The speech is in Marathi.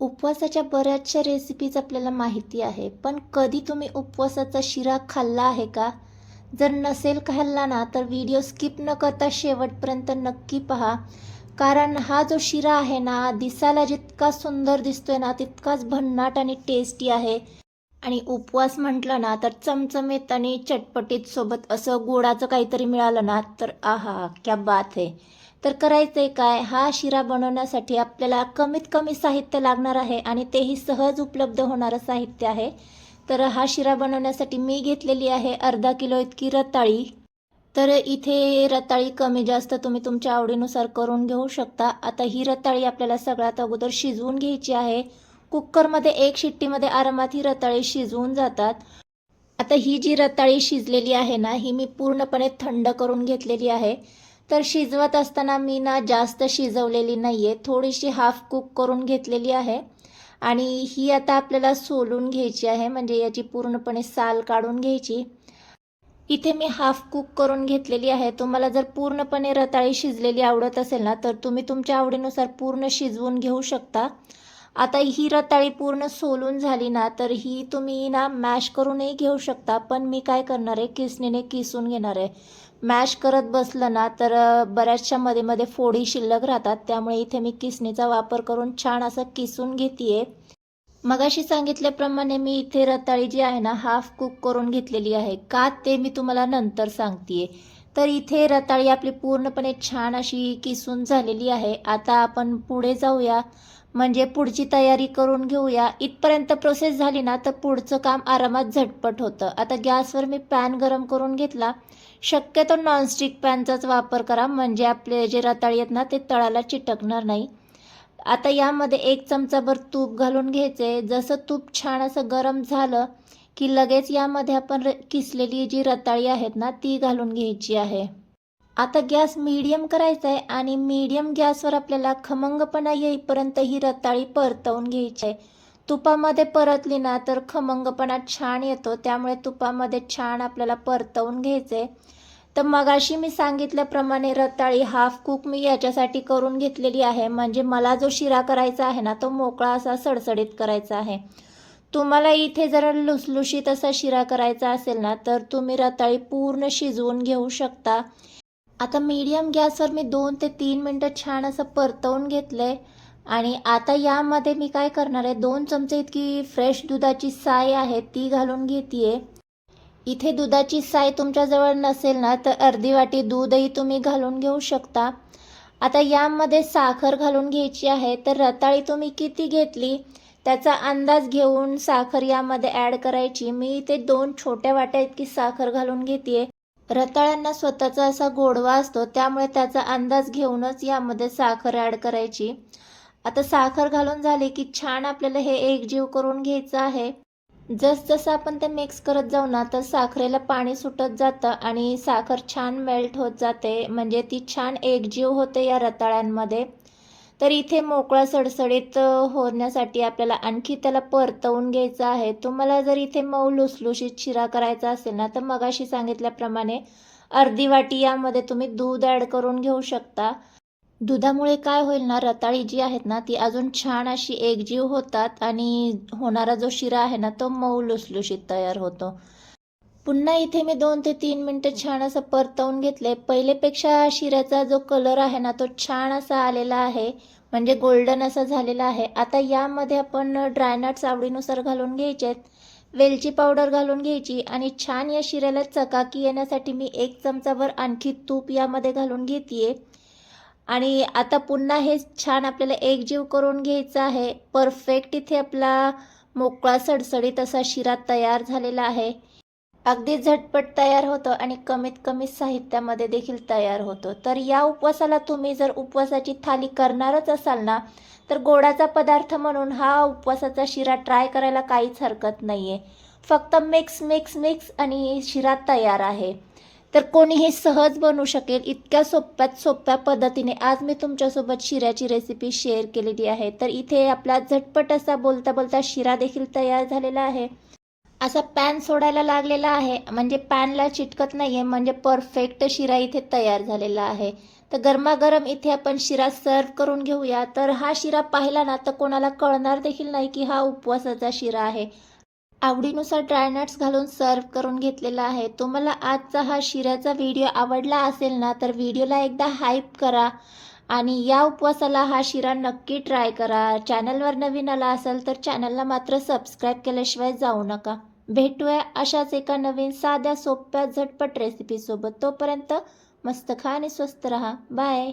उपवासाच्या बऱ्याचशा रेसिपीज आपल्याला माहिती आहे. पण कधी तुम्ही उपवासाचा शिरा खाल्ला आहे का? जर नसेल खाल्ला ना तर व्हिडिओ स्किप न करता शेवटपर्यंत नक्की पहा. कारण हा जो शिरा आहे ना दिसायला जितका सुंदर दिसतोय ना तितकाच भन्नाट आणि टेस्टी आहे. आणि उपवास म्हटलं ना तर चमचमीत आणि चटपटीत सोबत असं गोडाचं काहीतरी मिळालं ना तर आहा क्या बात आहे तर करायचं आहे काय? हा शिरा बनवण्यासाठी आपल्याला कमीत कमी साहित्य लागणार आहे आणि तेही सहज उपलब्ध होणारं साहित्य आहे. तर हा शिरा बनवण्यासाठी मी घेतलेली आहे अर्धा किलो इतकी रताळी. तर इथे रताळी कमी जास्त तुम्ही तुमच्या आवडीनुसार करून घेऊ शकता. आता ही रताळी आपल्याला सगळ्यात अगोदर शिजवून घ्यायची आहे. कुकरमध्ये एक शिट्टीमध्ये आरामात ही रताळी शिजवून जातात. आता ही जी रताळी शिजलेली आहे ना ही मी पूर्णपणे थंड करून घेतलेली आहे. तर शिजवत असताना मी ना जास्त शिजवलेली नाही आहे थोडीशी हाफ कुक करून घेतलेली आहे. आणि ही आता आपल्याला सोलून घ्यायची आहे. म्हणजे याची पूर्णपणे साल काढून घ्यायची. इथे मी हाफ कुक करून घेतलेली आहे. तुम्हाला जर पूर्णपणे रताळी शिजलेली आवडत असेल ना तर तुम्ही तुमच्या आवडीनुसार पूर्ण शिजवून घेऊ शकता. आता ही रताळी पूर्ण सोलून झाली ना तर ही तुम्ही ना मॅश करूनही घेऊ शकता पण मी काय करणार आहे? किसणीने किसून घेणार आहे. मॅश करत बसलं ना तर बऱ्याचशा मध्ये मध्ये फोडी शिल्लक राहतात त्यामुळे इथे मी किसणीचा वापर करून छान असं किसून घेते मगाशी सांगितल्याप्रमाणे मी इथे रताळी जी आहे ना हाफ कुक करून घेतलेली आहे. का ते मी तुम्हाला नंतर सांगते तर इथे रताळी आपली पूर्णपणे छान अशी किसून झालेली आहे. आता आपण पुढे जाऊया. म्हणजे पुढची तयारी करून घेऊया. इथपर्यंत प्रोसेस झाली ना तर पुढचं काम आरामात झटपट होतं. आता गॅसवर मी पॅन गरम करून घेतला. शक्यतो नॉनस्टिक पॅनचाच वापर करा म्हणजे आपले जे रताळी आहेत ना ते तळाला चिटकणार नाही. आता यामध्ये एक चमचाभर तूप घालून घ्यायचे. जसं तूप छान असं गरम झालं की लगेच यामध्ये आपण र- किसलेली जी रताळी आहेत ना ती घालून घ्यायची आहे. आता गॅस मीडियम करायचा आहे आणि मीडियम गॅसवर आपल्याला खमंगपणा येईपर्यंत ही रताळी परतवून घ्यायची आहे. तुपामध्ये परतली ना तर खमंगपणा छान येतो त्यामुळे तुपामध्ये छान आपल्याला परतवून घ्यायचे तर मगाशी मी सांगितल्याप्रमाणे रताळी हाफ कुक मी याच्यासाठी करून घेतलेली आहे. म्हणजे मला जो शिरा करायचा आहे ना तो मोकळा असा सडसडीत करायचा आहे. तुम्हाला इथे जर लुसलुशीत असा शिरा करायचा असेल ना तर तुम्ही रताळी पूर्ण शिजवून घेऊ शकता. आता मीडियम गॅसवर मी दोन ते तीन मिनटं छान असं परतवून घेतलं आहे आणि आता यामध्ये मी काय करणार आहे दोन चमचे इतकी फ्रेश दुधाची साय आहे ती घालून घेते इथे दुधाची साय तुमच्याजवळ नसेल ना तर अर्धी वाटी दूधही तुम्ही घालून घेऊ शकता. आता यामध्ये साखर घालून घ्यायची आहे तर रताळी तुम्ही किती घेतली त्याचा अंदाज घेऊन साखर यामध्ये ॲड करायची. मी इथे दोन छोट्या वाट्या इतकी साखर घालून घेते रताळ्यांना स्वतःचा असा गोडवा असतो त्यामुळे त्याचा अंदाज घेऊनच यामध्ये साखर ॲड करायची. आता साखर घालून झाली की छान आपल्याला हे एकजीव करून घ्यायचं आहे. जसजसं आपण ते मिक्स करत जाऊ ना तर साखरेला पाणी सुटत जातं आणि साखर छान मेल्ट होत जाते. म्हणजे ती छान एकजीव होते या रताळ्यांमध्ये. तर इथे मोकळा सडसडीत होण्यासाठी आपल्याला आणखी त्याला परतवून घ्यायचं आहे. तुम्हाला जर इथे मऊ लुसलुशीत शिरा करायचा असेल ना तर मगाशी सांगितल्याप्रमाणे अर्धी वाटी यामध्ये तुम्ही दूध ॲड करून घेऊ शकता. दुधामुळे काय होईल ना रताळी जी आहेत ना ती अजून छान अशी एकजीव होतात आणि होणारा जो शिरा आहे ना तो मऊ लुसलुशीत तयार होतो. पुन्हा इथे मी दोन ते तीन मिनटं छान असं परतवून घेतले पहिलेपेक्षा शिऱ्याचा जो कलर आहे ना तो छान असा आलेला आहे. म्हणजे गोल्डन असा झालेला आहे. आता यामध्ये आपण ड्रायनट्स आवडीनुसार घालून घ्यायचे आहेत वेलची पावडर घालून घ्यायची आणि छान या शिऱ्याला चकाकी येण्यासाठी मी एक चमचाभर आणखी तूप यामध्ये घालून घेते आणि आता पुन्हा हे छान आपल्याला एकजीव करून घ्यायचं आहे. परफेक्ट इथे आपला मोकळा सडसडीत असा शिरा तयार झालेला आहे. अगदी झटपट तयार होतो आणि कमीत कमी साहित्यामध्ये देखील तयार होतो. तर या उपवासाला तुम्ही जर उपवासाची थाली करणारच असाल ना तर गोडाचा पदार्थ म्हणून हा उपवासाचा शिरा ट्राय करायला काहीच हरकत नाही आहे फक्त मिक्स मिक्स मिक्स आणि शिरा तयार आहे. तर कोणीही सहज बनवू शकेल इतक्या सोप्यात सोप्या पद्धतीने आज मी तुमच्यासोबत शिऱ्याची रेसिपी शेअर केलेली आहे. तर इथे आपला झटपट असा बोलता बोलता शिरा देखील तयार झालेला आहे. असा पॅन सोडायला लागलेला आहे. म्हणजे पॅनला चिटकत नाही आहे म्हणजे परफेक्ट शिरा इथे तयार झालेला आहे. तर गरमागरम इथे आपण शिरा सर्व करून घेऊया. तर हा शिरा पाहिला ना तर कोणाला कळणार देखील नाही की हा उपवासाचा शिरा आहे. आवडीनुसार ड्रायनट्स घालून सर्व करून घेतलेला आहे. तुम्हाला आजचा हा शिऱ्याचा व्हिडिओ आवडला असेल ना तर व्हिडिओला एकदा हाईप करा. आणि या उपवासाला हा शिरा नक्की ट्राय करा. चॅनलवर नवीन आला असेल तर चॅनलला मात्र सबस्क्राईब केल्याशिवाय जाऊ नका. भेटूया अशाच एका नवीन साध्या सोप्या झटपट रेसिपीसोबत तोपर्यंत मस्त खा आणि स्वस्त रहा. बाय